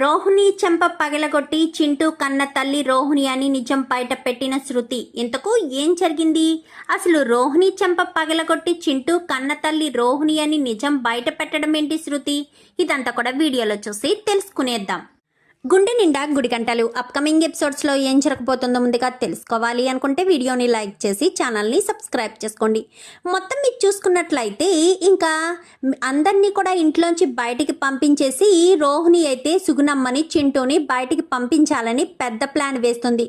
రోహిణి చెంప పగలగొట్టి చింటూ కన్న తల్లి రోహిణి అని నిజం బయట పెట్టిన శృతి. ఇంతకు ఏం జరిగింది? అసలు రోహిణి చెంప పగలగొట్టి చింటూ కన్న తల్లి రోహిణి అని నిజం బయట పెట్టడం ఏంటి శృతి? ఇదంతా కూడా వీడియోలో చూసి తెలుసుకునేద్దాం. గుండె నిండా గుడి గంటలు. అప్కమింగ్ ఎపిసోడ్స్లో ఏం జరగబోతుందో ముందుగా తెలుసుకోవాలి అనుకుంటే వీడియోని లైక్ చేసి ఛానల్ని సబ్స్క్రైబ్ చేసుకోండి. మొత్తం మీరు చూసుకున్నట్లయితే ఇంకా అందరినీ కూడా ఇంట్లోంచి బయటికి పంపించేసి రోహిణి అయితే సుగుణమ్మని చింటూని బయటికి పంపించాలని పెద్ద ప్లాన్ వేస్తుంది.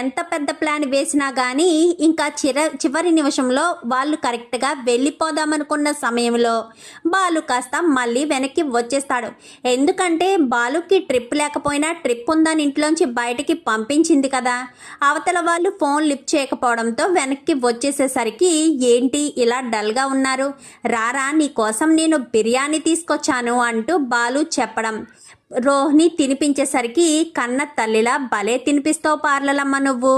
ఎంత పెద్ద ప్లాన్ వేసినా కానీ ఇంకా చిర చివరి నిమిషంలో వాళ్ళు కరెక్ట్గా వెళ్ళిపోదామనుకున్న సమయంలో బాలు కాస్త మళ్ళీ వెనక్కి వచ్చేస్తాడు. ఎందుకంటే బాలుకి ట్రిప్ లేకపోతే లేకపోయినా ట్రిప్ ఉందని ఇంట్లోంచి బయటికి పంపించింది కదా. అవతల వాళ్ళు ఫోన్ లిఫ్ట్ చేయకపోవడంతో వెనక్కి వచ్చేసేసరికి ఏంటి ఇలా డల్గా ఉన్నారు? రారా నీ కోసం నేను బిర్యానీ తీసుకొచ్చాను అంటూ బాలు చెప్పడం. రోహిణి తినిపించేసరికి కన్న తల్లిలా భలే తినిపిస్తావు పార్లలమ్మ నువ్వు.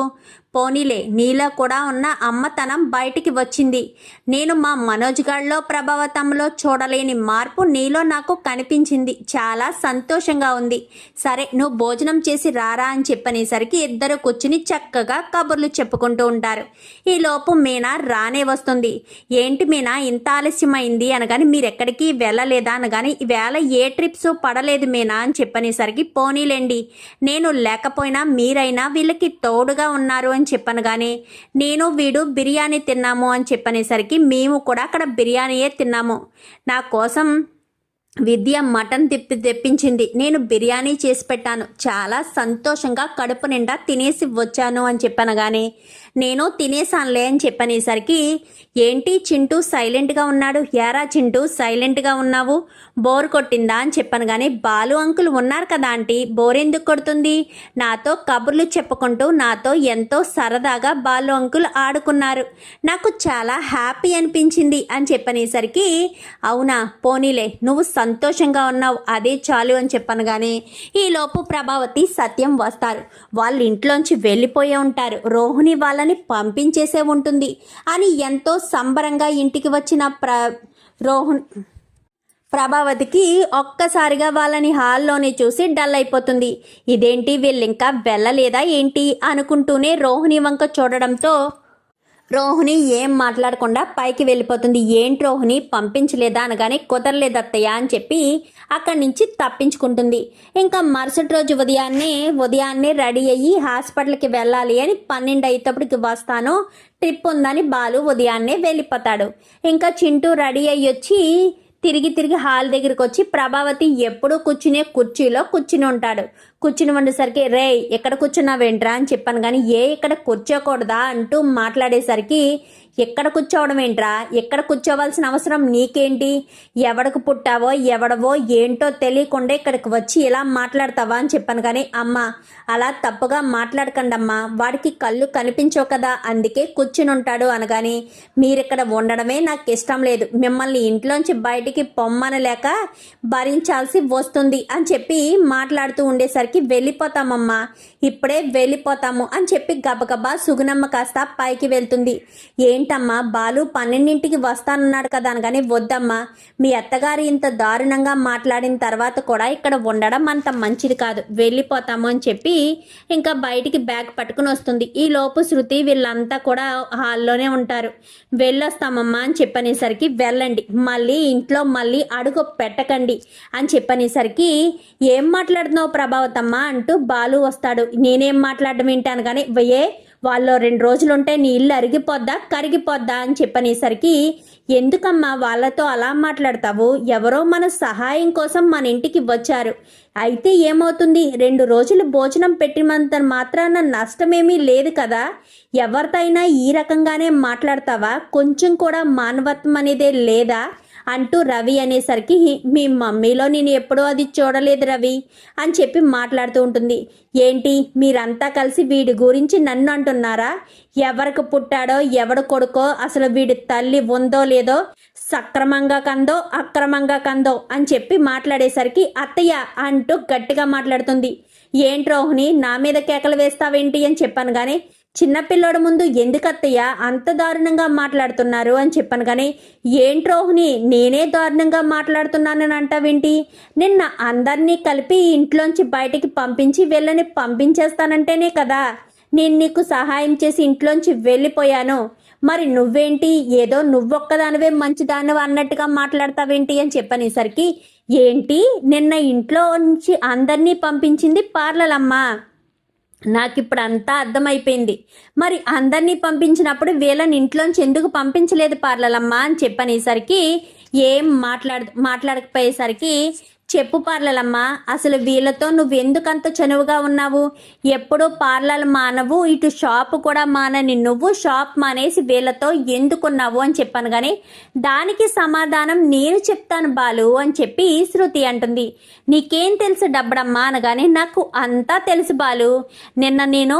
పోనీలే నీలో కూడా ఉన్న అమ్మతనం బయటికి వచ్చింది. నేను మా మనోజ్ గాడిలో ప్రభావతంలో చూడలేని మార్పు నీలో నాకు కనిపించింది. చాలా సంతోషంగా ఉంది. సరే నువ్వు భోజనం చేసి రారా అని చెప్పనేసరికి ఇద్దరు కూర్చుని చక్కగా కబుర్లు చెప్పుకుంటూ ఉంటారు. ఈ లోపు మీనా రానే వస్తుంది. ఏంటి మీనా ఇంత ఆలస్యమైంది అనగాని మీరెక్కడికి వెళ్ళలేదా అనగాని ఈవేళ ఏ ట్రిప్స్ పడలేదు మీనా అని చెప్పనేసరికి పోనీలేండి. నేను లేకపోయినా మీరైనా వీళ్ళకి తోడుగా ఉన్నారు అని చెప్పను కానీ నేను వీడు బిర్యానీ తిన్నాము అని చెప్పనేసరికి మేము కూడా అక్కడ బిర్యానీయే తిన్నాము. నా కోసం విద్య మటన్ తిప్పి తెప్పించింది. నేను బిర్యానీ చేసి పెట్టాను. చాలా సంతోషంగా కడుపు నిండా తినేసి వచ్చాను అని చెప్పాను కానీ నేను తినేసానులే అని చెప్పనేసరికి ఏంటి చింటూ సైలెంట్గా ఉన్నాడు? యారా చింటూ సైలెంట్గా ఉన్నావు? బోర్ కొట్టిందా? అని చెప్పాను కానీ బాలు అంకుల్ ఉన్నారు కదా ఆంటీ బోర్ ఎందుకు కొడుతుంది? నాతో కబుర్లు చెప్పుకుంటూ నాతో ఎంతో సరదాగా బాలు అంకుల్ ఆడుకున్నారు. నాకు చాలా హ్యాపీ అనిపించింది అని చెప్పనేసరికి అవునా పోనీలే నువ్వు సంతోషంగా ఉన్నావు అదే చాలు అని చెప్పాను కానీ ఈలోపు ప్రభావతి సత్యం వస్తారు. వాళ్ళ ఇంట్లోంచి వెళ్ళిపోయే ఉంటారు. రోహిణి వాళ్ళని పంపించేసే ఉంటుంది అని ఎంతో సంబరంగా ఇంటికి వచ్చిన ప్ర రోహన్ ప్రభావతికి ఒక్కసారిగా వాళ్ళని హాల్లోనే చూసి డల్ అయిపోతుంది. ఇదేంటి వీళ్ళు ఇంకా వెళ్ళలేదా ఏంటి అనుకుంటూనే రోహిణి వంక చూడడంతో రోహిణి ఏం మాట్లాడకుండా పైకి వెళ్ళిపోతుంది. ఏంటి రోహిణి? పంపించలేదా? అనగానే కుదరలేదత్తయ్య అని చెప్పి అక్కడి నుంచి తప్పించుకుంటుంది. ఇంకా మరుసటి రోజు ఉదయాన్నే ఉదయాన్నే రెడీ అయ్యి హాస్పిటల్కి వెళ్ళాలి అని పన్నెండు అయ్యేటప్పటికి వస్తాను ట్రిప్ ఉందని బాలు ఉదయాన్నే వెళ్ళిపోతాడు. ఇంకా చింటూ రెడీ అయ్యి వచ్చి తిరిగి తిరిగి హాల్ దగ్గరికి వచ్చి ప్రభావతి ఎప్పుడూ కూర్చునే కుర్చీలో కూర్చుని ఉంటాడు. కూర్చుని ఉండేసరికి రే ఎక్కడ కూర్చున్నావేంట్రా? అని చెప్పాను. కానీ ఏ ఇక్కడ కూర్చోకూడదా? అంటూ మాట్లాడేసరికి ఎక్కడ కూర్చోవడం ఏంట్రా? ఎక్కడ కూర్చోవలసిన అవసరం నీకేంటి? ఎవడికి పుట్టావో ఎవడవో ఏంటో తెలియకుండా ఇక్కడికి వచ్చి ఇలా మాట్లాడతావా అని చెప్పాను కానీ అమ్మ అలా తప్పుగా మాట్లాడకండమ్మా. వాడికి కళ్ళు కనిపించవు కదా అందుకే కూర్చుని ఉంటాడు అనగాని మీరిక్కడ ఉండడమే నాకు ఇష్టం లేదు. మిమ్మల్ని ఇంట్లోంచి బయటికి పొమ్మనలేక భరించాల్సి వస్తుంది అని చెప్పి మాట్లాడుతూ ఉండేసరికి వెళ్ళిపోతామమ్మా. ఇప్పుడే వెళ్ళిపోతాము అని చెప్పి గబగబా సుగుణమ్మ కాస్త పైకి వెళ్తుంది. ఏంటమ్మా బాలు పన్నెండింటికి వస్తానన్నాడు కదా అనగానే వద్దమ్మా మీ అత్తగారు ఇంత దారుణంగా మాట్లాడిన తర్వాత కూడా ఇక్కడ ఉండడం అంత మంచిది కాదు. వెళ్ళిపోతాము అని చెప్పి ఇంకా బయటికి బ్యాగ్ పట్టుకుని వస్తుంది. ఈ లోపు శృతి వీళ్ళంతా కూడా హాల్లోనే ఉంటారు. వెళ్ళొస్తామమ్మా అని చెప్పనేసరికి వెళ్ళండి మళ్ళీ ఇంట్లో మళ్ళీ అడుగు పెట్టకండి అని చెప్పనేసరికి ఏం మాట్లాడుతున్నావు ప్రభావతమ్మ అంటూ బాలు వస్తాడు. నేనేం మాట్లాడడం వింటాను కానీ ఏ వాళ్ళు రెండు రోజులు ఉంటే నీ ఇల్లు అరిగిపోద్దా కరిగిపోద్దా? అని చెప్పనేసరికి ఎందుకమ్మా వాళ్ళతో అలా మాట్లాడతావు? ఎవరో మన సహాయం కోసం మన ఇంటికి వచ్చారు. అయితే ఏమవుతుంది? రెండు రోజులు భోజనం పెట్టినంత మాత్రాన నష్టమేమీ లేదు కదా? ఎవరితైనా ఈ రకంగానే మాట్లాడతావా? కొంచెం కూడా మానవత్వం అనేదే లేదా? అంటూ రవి అనేసరికి మీ మమ్మీలో నేను ఎప్పుడూ అది చూడలేదు రవి అని చెప్పి మాట్లాడుతూ ఉంటుంది. ఏంటి మీరంతా కలిసి వీడి గురించి నన్ను అంటున్నారా? ఎవరికి పుట్టాడో ఎవడు కొడుకో అసలు వీడి తల్లి ఉందో లేదో సక్రమంగా కందో అక్రమంగా కందో అని చెప్పి మాట్లాడేసరికి అత్తయ్య అంటూ గట్టిగా మాట్లాడుతుంది. ఏంటి రోహిణి నా మీద కేకలు వేస్తావేంటి? అని చెప్పాను కానీ చిన్నపిల్లోడి ముందు ఎందుకత్తయ్య అంత దారుణంగా మాట్లాడుతున్నారు అని చెప్పాను కానీ ఏంటి రోహిణి నేనే దారుణంగా మాట్లాడుతున్నానని అంటావేంటి నిన్న అందరినీ కలిపి ఇంట్లోంచి బయటికి పంపించి వీళ్ళని పంపించేస్తానంటేనే కదా. నేను నీకు సహాయం చేసి ఇంట్లోంచి వెళ్ళిపోయాను. మరి నువ్వేంటి? ఏదో నువ్వొక్కదానివే మంచిదానివి అన్నట్టుగా మాట్లాడతావేంటి అని చెప్పనేసరికి ఏంటి? నిన్న ఇంట్లో నుంచి అందరినీ పంపించింది పార్లలమ్మ. నాకు ఇప్పుడు అంతా అర్థమైపోయింది. మరి అందరినీ పంపించినప్పుడు వీళ్ళని ఇంట్లోంచి ఎందుకు పంపించలేదు పార్లలమ్మ అని చెప్పనేసరికి ఏం మాట్లాడ మాట్లాడకపోయేసరికి చెప్పు పార్లలమ్మ అసలు వీళ్ళతో నువ్వు ఎందుకంత చనువుగా ఉన్నావు? ఎప్పుడూ పార్లలు మానవు ఇటు షాప్ కూడా మానని నువ్వు షాప్ మానేసి వీళ్ళతో ఎందుకున్నావు అని చెప్పాను కానీ దానికి సమాధానం నేను చెప్తాను బాలు అని చెప్పి శృతి అంటుంది. నీకేం తెలుసు డబ్బడమ్మా అనగానే నాకు అంతా తెలుసు బాలు. నిన్న నేను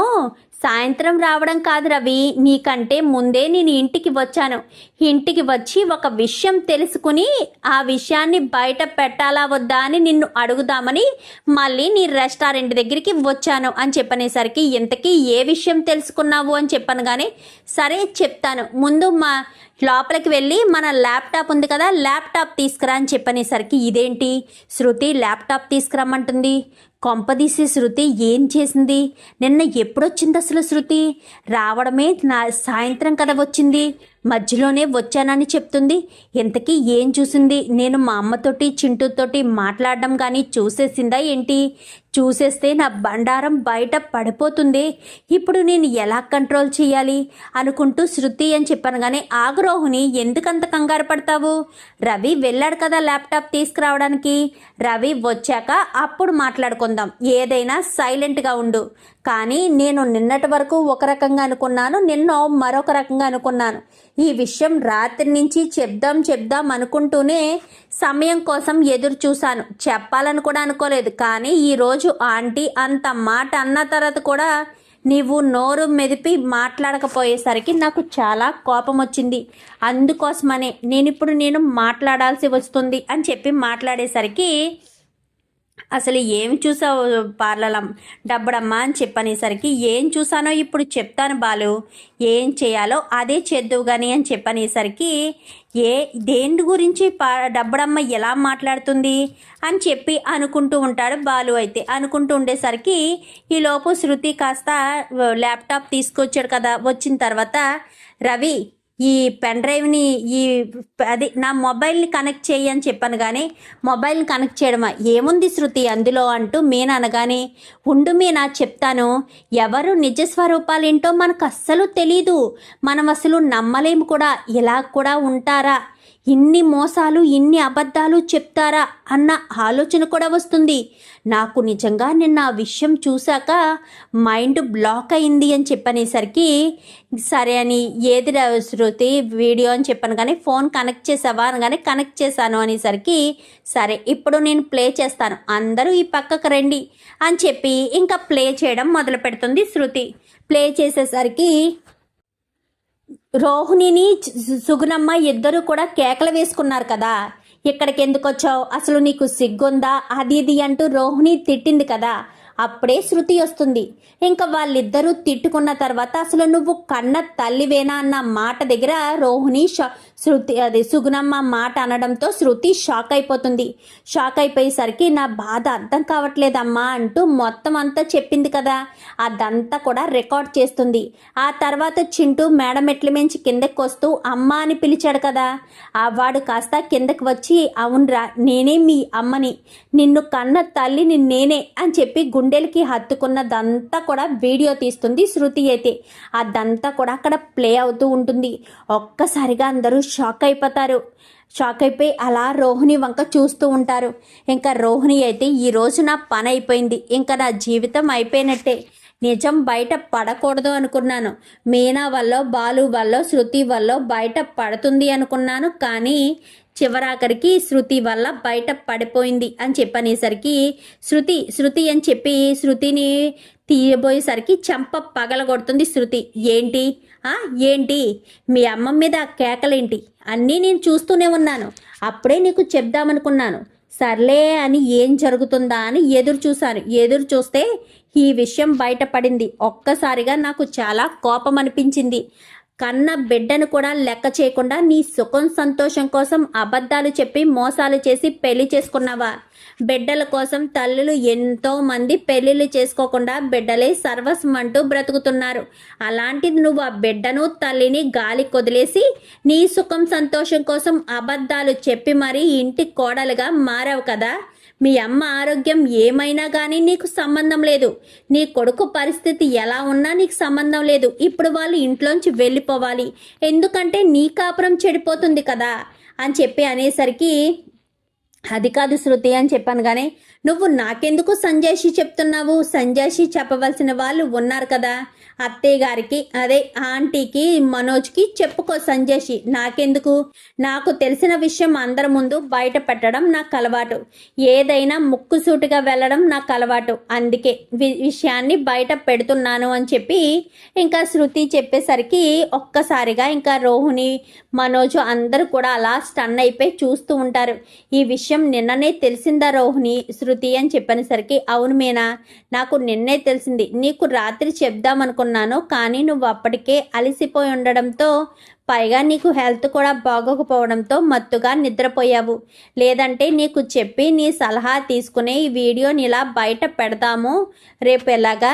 సాయంత్రం రావడం కాదు రవి. నీకంటే ముందే నేను ఇంటికి వచ్చాను. ఇంటికి వచ్చి ఒక విషయం తెలుసుకుని ఆ విషయాన్ని బయట పెట్టాలా వద్దా అని నిన్ను అడుగుదామని మళ్ళీ నీ రెస్టారెంట్ దగ్గరికి వచ్చాను అని చెప్పనేసరికి ఇంతకీ ఏ విషయం తెలుసుకున్నావు అని చెప్పాను కానీ సరే చెప్తాను. ముందు మా లోపలికి వెళ్ళి మన ల్యాప్టాప్ ఉంది కదా ల్యాప్టాప్ తీసుకురా అని చెప్పనేసరికి ఇదేంటి? శృతి ల్యాప్టాప్ తీసుకురమ్మంటుంది. కొంపదీసే శృతి ఏం చేసింది? నిన్న ఎప్పుడొచ్చింది అసలు శృతి? రావడమే నా సాయంత్రం కదా వచ్చింది. మధ్యలోనే వచ్చానని చెప్తుంది. ఇంతకీ ఏం చూసింది? నేను మా అమ్మతోటి చింటూతోటి మాట్లాడడం కానీ చూసేసిందా ఏంటి? చూసేస్తే నా బండారం బయట పడిపోతుంది. ఇప్పుడు నేను ఎలా కంట్రోల్ చేయాలి? అనుకుంటూ శృతి అని చెప్పాను కానీ ఆగ్రోహుని ఎందుకంత కంగారు పడతావు? రవి వెళ్ళాడు కదా ల్యాప్టాప్ తీసుకురావడానికి. రవి వచ్చాక అప్పుడు మాట్లాడుకుందాం. ఏదైనా సైలెంట్గా ఉండు. కానీ నేను నిన్నటి వరకు ఒక రకంగా అనుకున్నాను నిన్న మరొక రకంగా అనుకున్నాను. ఈ విషయం రాత్రి నుంచి చెప్దాం చెప్దాం అనుకుంటూనే సమయం కోసం ఎదురు చూశాను. చెప్పాలని కూడా అనుకోలేదు. కానీ ఈరోజు ఆంటీ అంత మాట అన్న తర్వాత కూడా నీవు నోరు మెదిపి మాట్లాడకపోయేసరికి నాకు చాలా కోపం వచ్చింది అందుకోసమనే నేను ఇప్పుడు నేను మాట్లాడాల్సి వస్తుంది అని చెప్పి మాట్లాడేసరికి అసలు ఏం చూసావు పార్లలం? డబ్బడమ్మా అని చెప్పనేసరికి ఏం చూసానో ఇప్పుడు చెప్తాను బాలు. ఏం చేయాలో అదే చేద్దువు కానీ అని చెప్పనేసరికి ఏ దేని గురించి పా డబ్బడమ్మ ఎలా మాట్లాడుతుంది అని చెప్పి అనుకుంటూ ఉంటాడు బాలు అయితే. అనుకుంటూ ఉండేసరికి ఈలోపు శృతి కాస్త ల్యాప్టాప్ తీసుకొచ్చాడు కదా వచ్చిన తర్వాత రవి ఈ పెన్ డ్రైవ్ని ఈ అది నా మొబైల్ని కనెక్ట్ చేయి అని చెప్పాను కానీ మొబైల్ని కనెక్ట్ చేయడమా? ఏముంది శృతి అందులో అంటూ మీనా అనగానే ఉండు మీనా చెప్తాను. ఎవరు నిజ స్వరూపాలేంటో మనకు అస్సలు తెలీదు. మనం అసలు నమ్మలేము కూడా. ఇలా కూడా ఉంటారా? ఇన్ని మోసాలు ఇన్ని అబద్ధాలు చెప్తారా అన్న ఆలోచన కూడా వస్తుంది. నాకు నిజంగా నిన్న ఆ విషయం చూశాక మైండ్ బ్లాక్ అయింది అని చెప్పనేసరికి సరే అని ఏది శృతి వీడియో అని చెప్పాను కానీ ఫోన్ కనెక్ట్ చేసావా అనగానే కనెక్ట్ చేశాను అనేసరికి సరే ఇప్పుడు నేను ప్లే చేస్తాను అందరూ ఈ పక్కకు రండి అని చెప్పి ఇంకా ప్లే చేయడం మొదలు పెడుతుంది శృతి. ప్లే చేసేసరికి రోహిణిని సుగుణమ్మ ఇద్దరు కూడా కేకలు వేసుకున్నారు కదా. ఇక్కడికి ఎందుకు వచ్చావు అసలు నీకు సిగ్గుందా? అది ఇది అంటూ రోహిణి తిట్టింది కదా. అప్పుడే శృతి వస్తుంది. ఇంకా వాళ్ళిద్దరూ తిట్టుకున్న తర్వాత అసలు నువ్వు కన్న తల్లివేనా అన్న మాట దగ్గర రోహిణి షా శృతి అది సుగుణమ్మ మాట అనడంతో శృతి షాక్ అయిపోతుంది. షాక్ అయిపోయేసరికి నా బాధ అర్థం కావట్లేదమ్మా అంటూ మొత్తం అంతా చెప్పింది కదా. అదంతా కూడా రికార్డ్ చేస్తుంది. ఆ తర్వాత చింటూ మేడం మెట్ల మించి కిందకి వస్తూ అమ్మ అని పిలిచాడు కదా. ఆ వాడు కాస్త కిందకి వచ్చి అవునరా నేనే మీ అమ్మని. నిన్ను కన్న తల్లిని నేనే అని చెప్పి గుండెలకి హత్తుకున్నదంతా కూడా వీడియో తీస్తుంది శృతి అయితే. అదంతా కూడా అక్కడ ప్లే అవుతూ ఉంటుంది. ఒక్కసారిగా అందరూ షాక్ అయిపోతారు. షాక్ అయిపోయి అలా రోహిణి వంక చూస్తూ ఉంటారు. ఇంకా రోహిణి అయితే ఈ రోజు నా పని అయిపోయింది. ఇంకా నా జీవితం అయిపోయినట్టే. నిజం బయట పడకూడదు అనుకున్నాను. మీనా వల్ల బాలు వల్ల శృతి వల్ల బయట పడుతుంది అనుకున్నాను. కానీ చివరాఖరికి శృతి వల్ల బయట పడిపోయింది అని చెప్పనేసరికి శృతి శృతి అని చెప్పి శృతిని తీయబోయేసరికి చంప పగలగొడుతుంది శృతి. ఏంటి? ఏంటి? మీ అమ్మ మీద కేకలేంటి? అన్నీ నేను చూస్తూనే ఉన్నాను. అప్పుడే నీకు చెప్దామనుకున్నాను. సర్లే అని ఏం జరుగుతుందా అని ఎదురు చూశాను. ఎదురు చూస్తే ఈ విషయం బయటపడింది. ఒక్కసారిగా నాకు చాలా కోపం అనిపించింది కన్న బిడ్డను కూడా లెక్క చేయకుండా నీ సుఖం సంతోషం కోసం అబద్ధాలు చెప్పి మోసాలు చేసి పెళ్ళి చేసుకున్నావా? బిడ్డల కోసం తల్లులు ఎంతో మంది పెళ్ళిళ్ళు చేసుకోకుండా బిడ్డలే సర్వస్వం అంటూ బ్రతుకుతున్నారు. అలాంటిది నువ్వు ఆ బిడ్డను తల్లిని గాలి కొదిలేసి నీ సుఖం సంతోషం కోసం అబద్ధాలు చెప్పి మరీ ఇంటి కోడలుగా మారావు కదా? మీ అమ్మ ఆరోగ్యం ఏమైనా కానీ నీకు సంబంధం లేదు. నీ కొడుకు పరిస్థితి ఎలా ఉన్నా నీకు సంబంధం లేదు. ఇప్పుడు వాళ్ళు ఇంట్లోంచి వెళ్ళిపోవాలి. ఎందుకంటే నీ కాపురం చెడిపోతుంది కదా. అని చెప్పి అనేసరికి అది కాదు శృతి అని చెప్పాను కానీ నువ్వు నాకెందుకు సంజాషి చెప్తున్నావు? సంజాషి చెప్పవలసిన వాళ్ళు ఉన్నారు కదా. అత్తయ్య గారికి అదే ఆంటీకి మనోజ్కి చెప్పుకో సంజేషి. నాకెందుకు? నాకు తెలిసిన విషయం అందరి ముందు బయట పెట్టడం నాకు అలవాటు. ఏదైనా ముక్కుసూటిగా వెళ్ళడం నాకు అలవాటు. అందుకే వి- విషయాన్ని బయట పెడుతున్నాను అని చెప్పి ఇంకా శృతి చెప్పేసరికి ఒక్కసారిగా ఇంకా రోహిణి మనోజ్ అందరూ కూడా అలా స్టన్ అయిపోయి చూస్తూ ఉంటారు. ఈ విషయం నిన్ననే తెలిసిందా రోహిణి శృతి అని చెప్పనేసరికి అవును మీనా నాకు నిన్నే తెలిసింది. నీకు రాత్రి ఉన్నాను కానీ నువ్వు అప్పటికే అలసిపోయి ఉండడంతో పైగా నీకు హెల్త్ కూడా బాగోకపోవడంతో మత్తుగా నిద్రపోయావు. లేదంటే నీకు చెప్పి నీ సలహా తీసుకునే ఈ వీడియోని ఇలా బయట పెడతాము. రేపు ఎలాగా?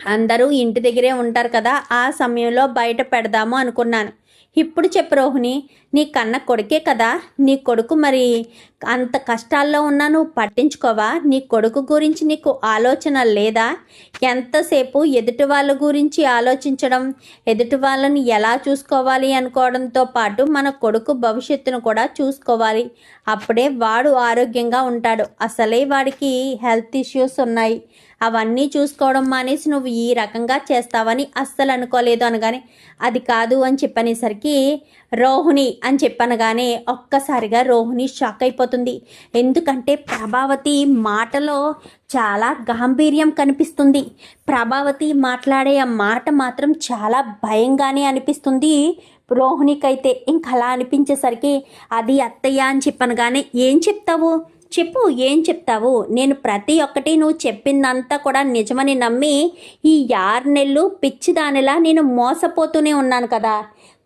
అందరూ ఇంటి దగ్గరే ఉంటారు కదా ఆ సమయంలో బయట పెడదాము అనుకున్నాను. ఇప్పుడు చెప్పు రోహిణి నీ కన్న కొడుకే కదా? నీ కొడుకు మరి అంత కష్టాల్లో ఉన్నా నువ్వు పట్టించుకోవా? నీ కొడుకు గురించి నీకు ఆలోచన లేదా? ఎంతసేపు ఎదుటి వాళ్ళ గురించి ఆలోచించడం ఎదుటి వాళ్ళని ఎలా చూసుకోవాలి అనుకోవడంతో పాటు మన కొడుకు భవిష్యత్తును కూడా చూసుకోవాలి. అప్పుడే వాడు ఆరోగ్యంగా ఉంటాడు. అసలే వాడికి హెల్త్ ఇష్యూస్ ఉన్నాయి. అవన్నీ చూసుకోవడం మానేసి నువ్వు ఈ రకంగా చేస్తావని అస్సలు అనుకోలేదు అనగానే అది కాదు అని చెప్పనేసరికి రోహిణి అని చెప్పనగానే ఒక్కసారిగా రోహిణి షాక్ అయిపోతుంది. ఎందుకంటే ప్రభావతి మాటలో చాలా గాంభీర్యం కనిపిస్తుంది. ప్రభావతి మాట్లాడే ఆ మాట మాత్రం చాలా భయంగానే అనిపిస్తుంది రోహిణికైతే. ఇంకలా అనిపించేసరికి అది అత్తయ్య అని చెప్పనగానే ఏం చెప్తావు? చెప్పు ఏం చెప్తావు? నేను ప్రతి ఒక్కటి నువ్వు చెప్పిందంతా కూడా నిజమని నమ్మి ఈ ఆరు నెలలు పిచ్చిదానిలా నేను మోసపోతూనే ఉన్నాను కదా.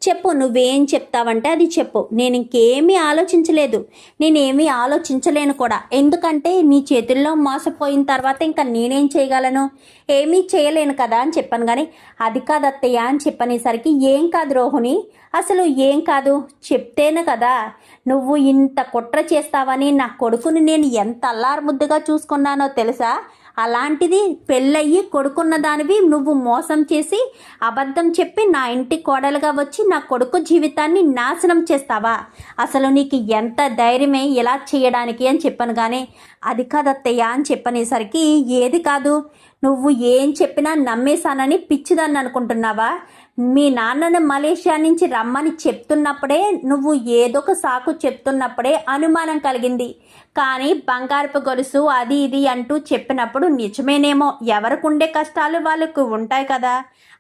చెప్పు నువ్వేం చెప్తావంటే అది చెప్పు. నేను ఇంకేమీ ఆలోచించలేదు. నేనేమీ ఆలోచించలేను కూడా. ఎందుకంటే నీ చేతుల్లో మోసపోయిన తర్వాత ఇంకా నేనేం చేయగలను? ఏమీ చేయలేను కదా అని చెప్పాను కానీ అది కాదత్తయ్య అని చెప్పనేసరికి ఏం కాదు రోహిణి? అసలు ఏం కాదు? చెప్తేనే కదా. నువ్వు ఇంత కుట్ర చేస్తావని నా కొడుకుని నేను ఎంత అల్లారుముద్దుగా చూసుకున్నానో తెలుసా? అలాంటిది పెళ్ళయ్యి కొడుకున్న దానివి నువ్వు మోసం చేసి అబద్ధం చెప్పి నా ఇంటి కోడలుగా వచ్చి నా కొడుకు జీవితాన్ని నాశనం చేస్తావా? అసలు నీకు ఎంత ధైర్యమే ఇలా చేయడానికి అని చెప్పాను కానీ అది కాదత్తయ్య అని చెప్పనేసరికి ఏది కాదు. నువ్వు ఏం చెప్పినా నమ్మేశానని పిచ్చిదాన్ని అనుకుంటున్నావా? మీ నాన్నను మలేషియా నుంచి రమ్మని చెప్తున్నప్పుడే నువ్వు ఏదొక సాకు చెప్తున్నప్పుడే అనుమానం కలిగింది. కానీ బంగారపు గొలుసు అది ఇది అంటూ చెప్పినప్పుడు నిజమేనేమో ఎవరికి ఉండే కష్టాలు వాళ్ళకు ఉంటాయి కదా.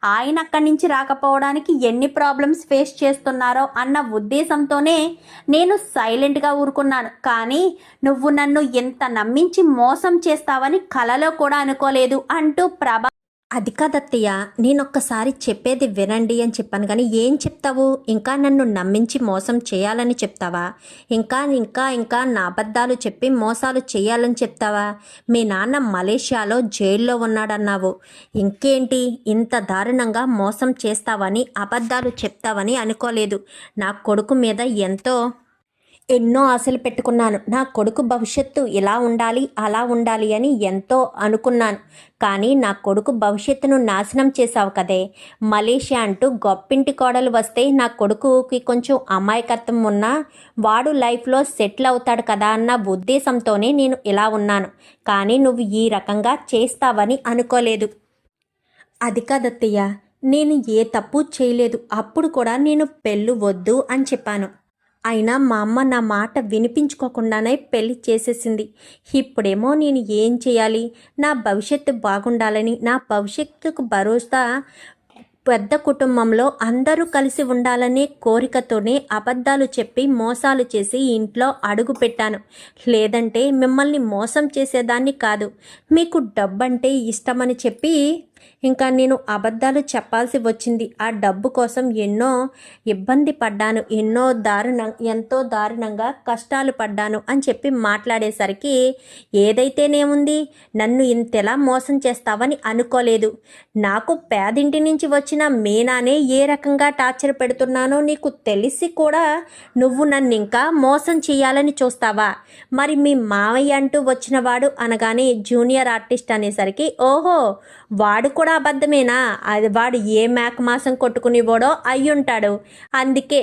ఆయన అక్కడి నుంచి రాకపోవడానికి ఎన్ని ప్రాబ్లమ్స్ ఫేస్ చేస్తున్నారో అన్న ఉద్దేశంతోనే నేను సైలెంట్గా ఊరుకున్నాను. కానీ నువ్వు నన్ను ఎంత నమ్మించి మోసం చేస్తావని కలలో కూడా అనుకోలేదు అంటూ ప్రభా అది కాదత్తయ్య నేనొక్కసారి చెప్పేది వినండి అని చెప్పాను. కానీ ఏం చెప్తావు? ఇంకా నన్ను నమ్మించి మోసం చేయాలని చెప్తావా? ఇంకా ఇంకా ఇంకా నా అబద్ధాలు చెప్పి మోసాలు చేయాలని చెప్తావా? మీ నాన్న మలేషియాలో జైల్లో ఉన్నాడన్నావు. ఇంకేంటి? ఇంత దారుణంగా మోసం చేస్తావని అబద్ధాలు చెప్తావని అనుకోలేదు. నా కొడుకు మీద ఎంతో ఎన్నో ఆశలు పెట్టుకున్నాను. నా కొడుకు భవిష్యత్తు ఇలా ఉండాలి అలా ఉండాలి అని ఎంతో అనుకున్నాను. కానీ నా కొడుకు భవిష్యత్తును నాశనం చేశావు కదే. మలేషియా అంటూ గొప్పింటి కోడలు వస్తే నా కొడుకుకి కొంచెం అమాయకత్వం ఉన్నా వాడు లైఫ్లో సెటిల్ అవుతాడు కదా అన్న ఉద్దేశంతోనే నేను ఇలా ఉన్నాను. కానీ నువ్వు ఈ రకంగా చేస్తావని అనుకోలేదు. అది కాదత్తయ్య నేను ఏ తప్పు చేయలేదు. అప్పుడు కూడా నేను పెళ్ళు వద్దు అని చెప్పాను. అయినా మా అమ్మ నా మాట వినిపించుకోకుండానే పెళ్ళి చేసేసింది. ఇప్పుడేమో నేను ఏం చేయాలి? నా భవిష్యత్తు బాగుండాలని నా భవిష్యత్తుకు భరోసా పెద్ద కుటుంబంలో అందరూ కలిసి ఉండాలనే కోరికతోనే అబద్ధాలు చెప్పి మోసాలు చేసి ఇంట్లో అడుగు పెట్టాను. లేదంటే మిమ్మల్ని మోసం చేసేదాన్ని కాదు. మీకు డబ్బంటే ఇష్టమని చెప్పి ఇంకా నేను అబద్ధాలు చెప్పాల్సి వచ్చింది. ఆ డబ్బు కోసం ఎన్నో ఇబ్బంది పడ్డాను. ఎన్నో దారుణ ఎంతో దారుణంగా కష్టాలు పడ్డాను అని చెప్పి మాట్లాడేసరికి ఏదైతేనేముంది? నన్ను ఇంతెలా మోసం చేస్తావని అనుకోలేదు. నాకు పేదింటి నుంచి వచ్చిన మీనానే ఏ రకంగా టార్చర్ పెడుతున్నానో నీకు తెలిసి కూడా నువ్వు నన్ను ఇంకా మోసం చేయాలని చూస్తావా? మరి మీ మావయ్య అంటూ వచ్చినవాడు అనగానే జూనియర్ ఆర్టిస్ట్ అనేసరికి ఓహో వాడు కూడా అబద్ధమేనా? అది వాడు ఏ మేక మాసం కొట్టుకునేవాడో అయ్యుంటాడు. అందుకే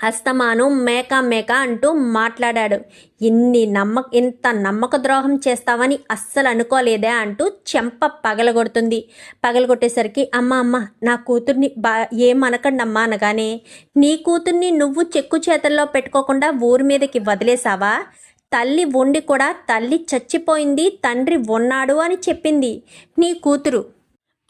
అస్తమాను మేక మేక అంటూ మాట్లాడాడు. ఇన్ని నమ్మక ఇంత నమ్మక ద్రోహం చేస్తావని అస్సలు అనుకోలేదే అంటూ చెంప పగలగొడుతుంది. పగలగొట్టేసరికి అమ్మ అమ్మ నా కూతుర్ని బా ఏమనకండమ్మా అనగానే నీ కూతుర్ని నువ్వు చెక్కు చేతల్లో పెట్టుకోకుండా ఊరి మీదకి వదిలేసావా తల్లి ఉండి కూడా తల్లి చచ్చిపోయింది తండ్రి ఉన్నాడు అని చెప్పింది. నీ కూతురు.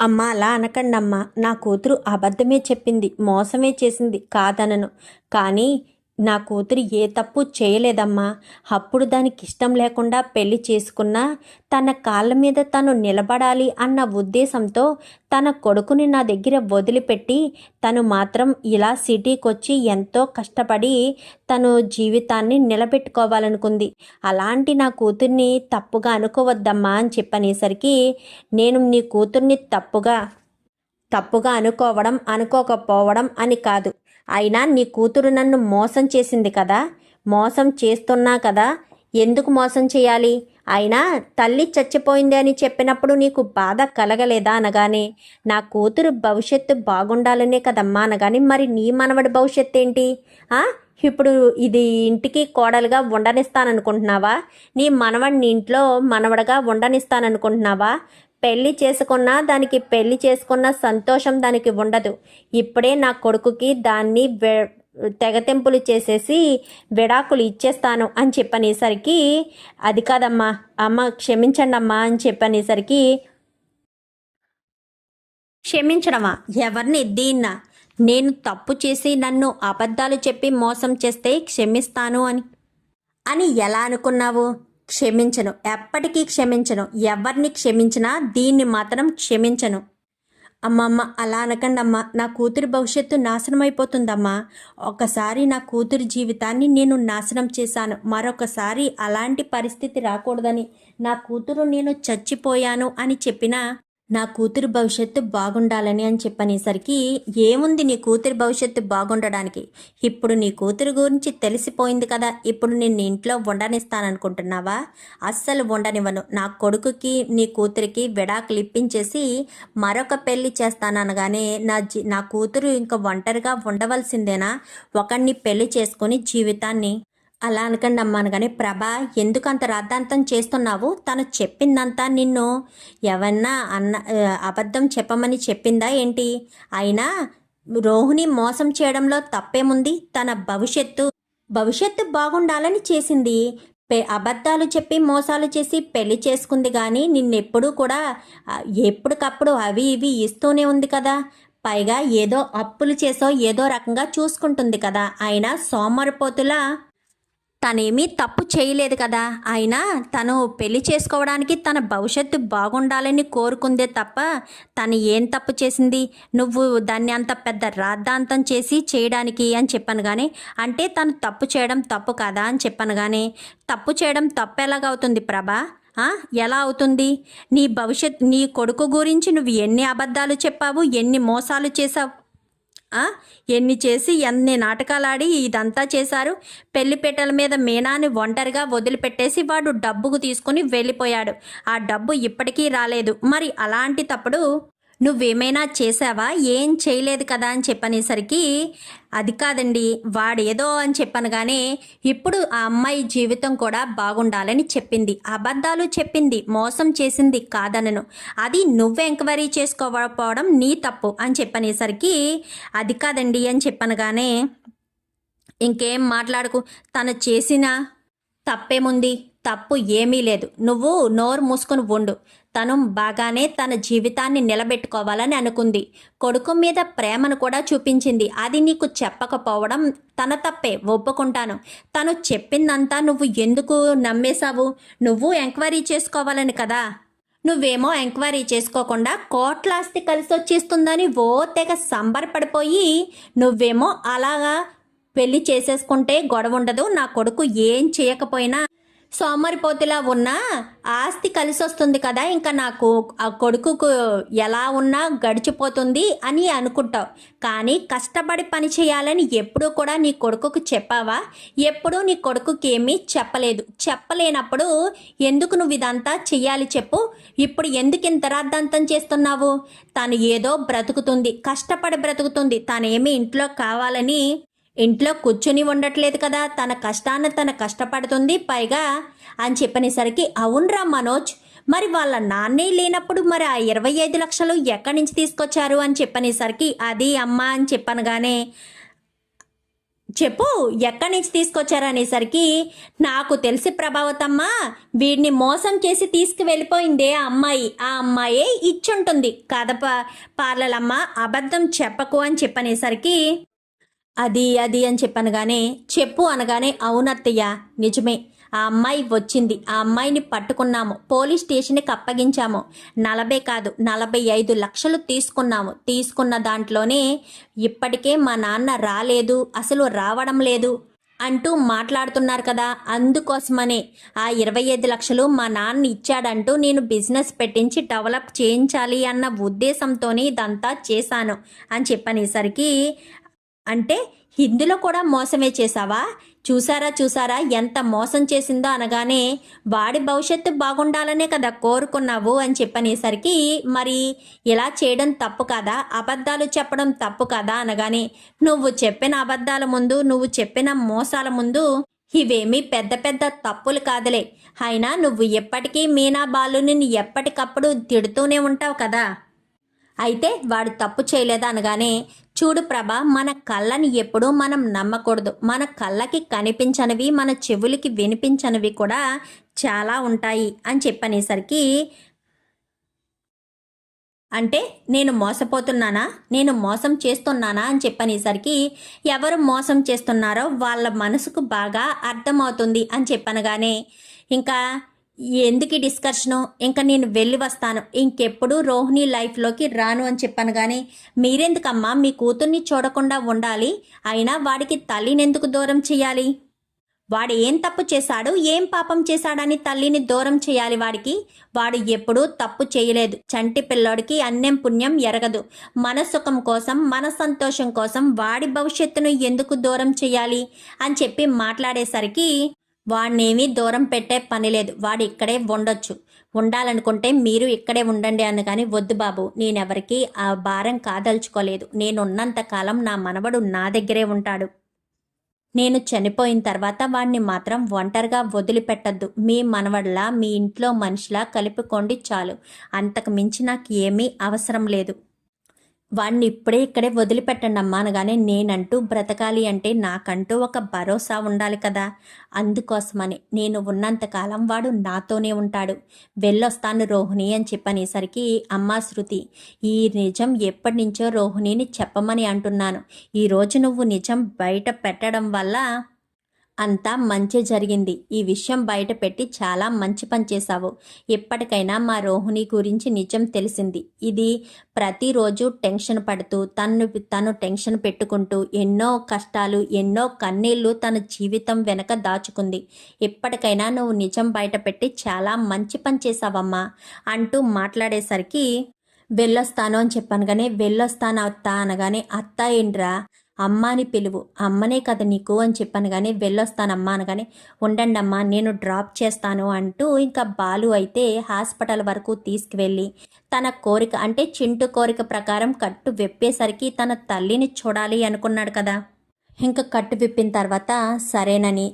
అమ్మ అలా అనకండమ్మా. నా కూతురు అబద్ధమే చెప్పింది మోసమే చేసింది కాదనను. కానీ నా కూతురు ఏ తప్పు చేయలేదమ్మా. అప్పుడు దానికి ఇష్టం లేకుండా పెళ్ళి చేసుకున్నా తన కాళ్ళ మీద తను నిలబడాలి అన్న ఉద్దేశంతో తన కొడుకుని నా దగ్గర వదిలిపెట్టి తను మాత్రం ఇలా సిటీకి వచ్చి ఎంతో కష్టపడి తను జీవితాన్ని నిలబెట్టుకోవాలనుకుంది. అలాంటి నా కూతుర్ని తప్పుగా అనుకోవద్దమ్మా అని చెప్పనేసరికి నేను నీ కూతుర్ని తప్పుగా తప్పుగా అనుకోవడం అనుకోకపోవడం అని కాదు. అయినా నీ కూతురు నన్ను మోసం చేసింది కదా? మోసం చేస్తున్నా కదా? ఎందుకు మోసం చేయాలి? అయినా తల్లి చచ్చిపోయింది అని చెప్పినప్పుడు నీకు బాధ కలగలేదా అనగానే? నా కూతురు భవిష్యత్తు బాగుండాలనే కదమ్మా అనగానే మరి నీ మనవడి భవిష్యత్తు ఏంటి? ఇప్పుడు ఇది ఇంటికి కోడలుగా ఉండనిస్తాననుకుంటున్నావా? నీ మనవడిని ఇంట్లో మనవడగా ఉండనిస్తాననుకుంటున్నావా? పెళ్ళి చేసుకున్నా దానికి పెళ్ళి చేసుకున్న సంతోషం దానికి ఉండదు. ఇప్పుడే నా కొడుకుకి దాన్ని తెగతెంపులు చేసేసి విడాకులు ఇచ్చేస్తాను అని చెప్పనేసరికి అది కాదమ్మా అమ్మ క్షమించండి అమ్మా అని చెప్పనేసరికి క్షమించడమా? ఎవరిని దీన్నా? నేను తప్పు చేసి నన్ను అబద్ధాలు చెప్పి మోసం చేస్తే క్షమిస్తాను అని. అని ఎలా అనుకున్నావు? క్షమించను. ఎప్పటికీ క్షమించను. ఎవరిని క్షమించినా దీన్ని మాత్రం క్షమించను. అమ్మమ్మ అలా అనకండమ్మా నా కూతురి భవిష్యత్తు నాశనం అయిపోతుందమ్మా. ఒకసారి నా కూతురి జీవితాన్ని నేను నాశనం చేశాను. మరొకసారి అలాంటి పరిస్థితి రాకూడదని. నా కూతురు నేను చచ్చిపోయాను అని చెప్పినా నా కూతురు భవిష్యత్తు బాగుండాలని అని చెప్పనేసరికి ఏముంది నీ కూతురి భవిష్యత్తు బాగుండడానికి? ఇప్పుడు నీ కూతురు గురించి తెలిసిపోయింది కదా ఇప్పుడు నేను ఇంట్లో ఉండనిస్తాననుకుంటున్నావా? అస్సలు ఉండనివ్వను. నా కొడుకుకి నీ కూతురికి విడాకులు ఇప్పించేసి మరొక పెళ్ళి చేస్తాననగానే నా జీ నా కూతురు ఇంకా ఒంటరిగా ఉండవలసిందేనా? ఒకడిని పెళ్ళి చేసుకొని జీవితాన్ని అలా అనకండి అమ్మా కానీ ప్రభా ఎందుకు అంత రాద్ధాంతం చేస్తున్నావు? తను చెప్పిందంతా నిన్ను ఎవన్నా అన్న అబద్ధం చెప్పమని చెప్పిందా ఏంటి? అయినా రోహిణి మోసం చేయడంలో తప్పేముంది? తన భవిష్యత్తు భవిష్యత్తు బాగుండాలని చేసింది. పె అబద్ధాలు చెప్పి మోసాలు చేసి పెళ్ళి చేసుకుంది కానీ నిన్నెప్పుడూ కూడా ఎప్పటికప్పుడు అవి ఇవి ఇస్తూనే ఉంది కదా. పైగా ఏదో అప్పులు చేసో ఏదో రకంగా చూసుకుంటుంది కదా. అయినా సోమరిపోతులా తనేమీ తప్పు చేయలేదు కదా. అయినా తను పెళ్ళి చేసుకోవడానికి తన భవిష్యత్తు బాగుండాలని కోరుకుందే తప్ప తను ఏం తప్పు చేసింది? నువ్వు దాన్ని అంత పెద్ద రాద్ధాంతం చేసి చేయడానికి అని చెప్పాను కానీ అంటే తను తప్పు చేయడం తప్పు కదా అని చెప్పాను కానీ తప్పు చేయడం తప్పు ఎలాగవుతుంది ప్రభా? ఎలా అవుతుంది? నీ భవిష్యత్ నీ కొడుకు గురించి నువ్వు ఎన్ని అబద్ధాలు చెప్పావు ఎన్ని మోసాలు చేసావు ఎన్ని చేసి ఎన్ని నాటకాలాడి ఇదంతా చేశారు? పెళ్ళిపేటల మీద మీనాని ఒంటరిగా వదిలిపెట్టేసి వాడు డబ్బుకు తీసుకుని వెళ్ళిపోయాడు. ఆ డబ్బు ఇప్పటికీ రాలేదు. మరి అలాంటి తప్పుడు నువ్వేమైనా చేసావా? ఏం చేయలేదు కదా అని చెప్పనేసరికి అది కాదండి వాడేదో అని చెప్పనగానే ఇప్పుడు ఆ అమ్మాయి జీవితం కూడా బాగుండాలని చెప్పింది. అబద్ధాలు చెప్పింది మోసం చేసింది కాదనను. అది నువ్వు ఎంక్వైరీ చేసుకోకపోవడం నీ తప్పు అని చెప్పనేసరికి అది కాదండి అని చెప్పనగానే ఇంకేం మాట్లాడకు తను చేసిన తప్పేముంది? తప్పు ఏమీ లేదు. నువ్వు నోరు మూసుకొని ఉండు. తను బాగానే తన జీవితాన్ని నిలబెట్టుకోవాలని అనుకుంది. కొడుకు మీద ప్రేమను కూడా చూపించింది. అది నీకు చెప్పకపోవడం తన తప్పే. ఒప్పుకుంటాను. తను చెప్పిందంతా నువ్వు ఎందుకు నమ్మేశావు? నువ్వు ఎంక్వైరీ చేసుకోవాలని కదా? నువ్వేమో ఎంక్వైరీ చేసుకోకుండా కోట్లాస్తి కలిసి వచ్చేస్తుందని ఓ తెగ సంబరపడిపోయి నువ్వేమో అలాగా పెళ్ళి చేసేసుకుంటే గొడవ ఉండదు నా కొడుకు ఏం చేయకపోయినా సోమరిపోతులా ఉన్నా ఆస్తి కలిసి వస్తుంది కదా ఇంకా నాకు ఆ కొడుకుకు ఎలా ఉన్నా గడిచిపోతుంది అని అనుకుంటావు. కానీ కష్టపడి పని చేయాలని ఎప్పుడూ కూడా నీ కొడుకుకు చెప్పావా? ఎప్పుడూ నీ కొడుకుకి ఏమీ చెప్పలేదు. చెప్పలేనప్పుడు ఎందుకు నువ్వు ఇదంతా చెయ్యాలి చెప్పు. ఇప్పుడు ఎందుకు ఇంత రాద్ధాంతం చేస్తున్నావు? తను ఏదో బ్రతుకుతుంది కష్టపడి బ్రతుకుతుంది. తనేమి ఇంట్లో కావాలని ఇంట్లో కూర్చొని ఉండట్లేదు కదా తన కష్టాన్ని తన కష్టపడుతుంది పైగా అని చెప్పనేసరికి అవునరా మనోజ్ మరి వాళ్ళ నాన్నే లేనప్పుడు మరి ఆ ఇరవై ఐదు లక్షలు ఎక్కడి నుంచి తీసుకొచ్చారు అని చెప్పనేసరికి అది అమ్మ అని చెప్పనగానే చెప్పు ఎక్కడి నుంచి తీసుకొచ్చారనేసరికి నాకు తెలిసి ప్రభావతమ్మ వీడిని మోసం చేసి తీసుకువెళ్ళిపోయిందే ఆ అమ్మాయి ఆ అమ్మాయే ఇచ్చుంటుంది. కదప పార్లలమ్మ అబద్ధం చెప్పకు అని చెప్పనేసరికి అది అది అని చెప్పనగానే చెప్పు అనగానే అవునత్తయ్య నిజమే. ఆ అమ్మాయి వచ్చింది. ఆ అమ్మాయిని పట్టుకున్నాము. పోలీస్ స్టేషన్కి అప్పగించాము. నలభై కాదు నలభై ఐదు లక్షలు తీసుకున్నాము. తీసుకున్న దాంట్లోనే ఇప్పటికే మా నాన్న రాలేదు అసలు రావడం లేదు అంటూ మాట్లాడుతున్నారు కదా అందుకోసమనే. ఆ ఇరవై ఐదు లక్షలు మా నాన్న ఇచ్చాడంటూ నేను బిజినెస్ పెట్టించి డెవలప్ చేయించాలి అన్న ఉద్దేశంతోనే ఇదంతా చేశాను అని చెప్పనేసరికి అంటే హిందీలో కూడా మోసమే చేశావా? చూసారా చూసారా ఎంత మోసం చేసిందో అనగానే వాడి భవిష్యత్తు బాగుండాలనే కదా కోరుకున్నావు అని చెప్పనేసరికి మరి ఇలా చేయడం తప్పు కదా? అబద్ధాలు చెప్పడం తప్పు కదా అనగానే నువ్వు చెప్పిన అబద్ధాల ముందు నువ్వు చెప్పిన మోసాల ముందు ఇవేమీ పెద్ద పెద్ద తప్పులు కాదులే. అయినా నువ్వు ఎప్పటికీ మీనా బాలుని ఎప్పటికప్పుడు తిడుతూనే ఉంటావు కదా. అయితే వాడు తప్పు చేయలేదా అనగానే చూడు ప్రభ మన కళ్ళని ఎప్పుడూ మనం నమ్మకూడదు. మన కళ్ళకి కనిపించనివి మన చెవులకి వినిపించనివి కూడా చాలా ఉంటాయి అని చెప్పనేసరికి అంటే నేను మోసపోతున్నానా? నేను మోసం చేస్తున్నానా? అని చెప్పనేసరికి ఎవరు మోసం చేస్తున్నారో వాళ్ళ మనసుకు బాగా అర్థమవుతుంది అని చెప్పనగానే ఇంకా ఎందుకు డిస్కషను ఇంకా నేను వెళ్ళి వస్తాను. ఇంకెప్పుడు రోహిణి లైఫ్లోకి రాను అని చెప్పాను కానీ మీరెందుకమ్మా? మీ కూతుర్ని చూడకుండా ఉండాలి. అయినా వాడికి తల్లిని ఎందుకు దూరం చేయాలి వాడు ఏం తప్పు చేశాడు? ఏం పాపం చేశాడని తల్లిని దూరం చేయాలి వాడికి. వాడు ఎప్పుడూ తప్పు చేయలేదు. చంటి పిల్లోడికి అన్యం పుణ్యం ఎరగదు. మన సుఖం కోసం మన సంతోషం కోసం వాడి భవిష్యత్తును ఎందుకు దూరం చేయాలి అని చెప్పి మాట్లాడేసరికి వాడినేమీ దూరం పెట్టే పని లేదు. వాడు ఇక్కడే ఉండొచ్చు. ఉండాలనుకుంటే మీరు ఇక్కడే ఉండండి అని కానీ వద్దు బాబు నేనెవరికీ ఆ భారం కాదలుచుకోలేదు. నేనున్నంత కాలం నా మనవడు నా దగ్గరే ఉంటాడు. నేను చనిపోయిన తర్వాత వాడిని మాత్రం ఒంటరిగా వదిలిపెట్టద్దు. మీ మనవడిలా మీ ఇంట్లో మనిషిలా కలుపుకోండి చాలు. అంతకు మించి నాకు ఏమీ అవసరం లేదు. వాడిని ఇప్పుడే ఇక్కడే వదిలిపెట్టండి అమ్మా అనగానే నేనంటూ బ్రతకాలి అంటే నాకంటూ ఒక భరోసా ఉండాలి కదా. అందుకోసమని నేను ఉన్నంతకాలం వాడు నాతోనే ఉంటాడు. వెళ్ళొస్తాను రోహిణి అని చెప్పనేసరికి అమ్మా శృతి ఈ నిజం ఎప్పటి నుంచో రోహిణిని చెప్పమని అంటున్నాను. ఈరోజు నువ్వు నిజం బయట పెట్టడం వల్ల అంతా మంచి జరిగింది. ఈ విషయం బయట పెట్టి చాలా మంచి పని చేశావు. ఇప్పటికైనా మా రోహిణి గురించి నిజం తెలిసింది. ఇది ప్రతిరోజు టెన్షన్ పడుతూ తను తను టెన్షన్ పెట్టుకుంటూ ఎన్నో కష్టాలు ఎన్నో కన్నీళ్ళు తన జీవితం వెనక దాచుకుంది. ఎప్పటికైనా నువ్వు నిజం బయట పెట్టి చాలా మంచి పని చేశావమ్మా అంటూ మాట్లాడేసరికి వెళ్ళొస్తాను అని చెప్పాను కానీ వెళ్ళొస్తాను అత్త అనగానే అత్త ఏంట్రా? అమ్మాని పిలువు. అమ్మనే కదా నీకు అని చెప్పాను కానీ వెళ్ళొస్తానమ్మా అనగానే ఉండండి అమ్మా నేను డ్రాప్ చేస్తాను అంటూ ఇంకా బాలు అయితే హాస్పిటల్ వరకు తీసుకువెళ్ళి తన కోరిక అంటే చింటు కోరిక ప్రకారం కట్టు విప్పేసరికి తన తల్లిని చూడాలి అనుకున్నాడు కదా. ఇంకా కట్టు విప్పిన తర్వాత సరేనని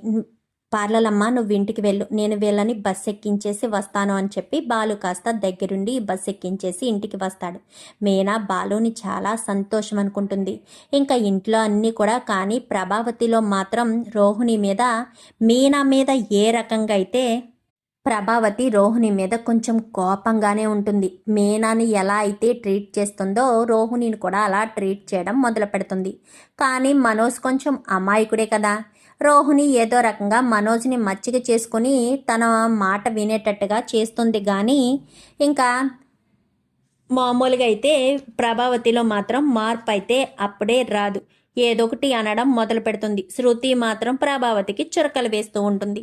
పార్లలమ్మ నువ్వు ఇంటికి వెళ్ళు. నేను వీళ్ళని బస్ ఎక్కించేసి వస్తాను అని చెప్పి బాలు కాస్త దగ్గరుండి బస్ ఎక్కించేసి ఇంటికి వస్తాడు. మీనా బాలుని చాలా సంతోషం అనుకుంటుంది ఇంకా ఇంట్లో అన్నీ కూడా కానీ ప్రభావతిలో మాత్రం రోహిణి మీద మీనా మీద ఏ రకంగా అయితే ప్రభావతి రోహిణి మీద కొంచెం కోపంగానే ఉంటుంది. మీనాని ఎలా అయితే ట్రీట్ చేస్తుందో రోహిణిని కూడా అలా ట్రీట్ చేయడం మొదలు పెడుతుంది కానీ మనోజ్ కొంచెం అమాయకుడే కదా. రోహిణి ఏదో రకంగా మనోజ్ని మచ్చిక చేసుకుని తన మాట వినేటట్టుగా చేస్తుంది కానీ ఇంకా మామూలుగా అయితే ప్రభావతిలో మాత్రం మార్పు అయితే అప్పుడే రాదు. ఏదొకటి అనడం మొదలు పెడుతుంది. శృతి మాత్రం ప్రభావతికి చురకలు వేస్తూ ఉంటుంది.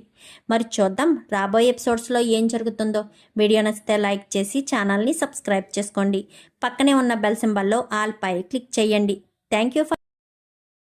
మరి చూద్దాం రాబోయే ఎపిసోడ్స్లో ఏం జరుగుతుందో. వీడియో నచ్చితే లైక్ చేసి ఛానల్ని సబ్స్క్రైబ్ చేసుకోండి. పక్కనే ఉన్న బెల్ సింబల్లో ఆల్ పై క్లిక్ చేయండి. Thank you for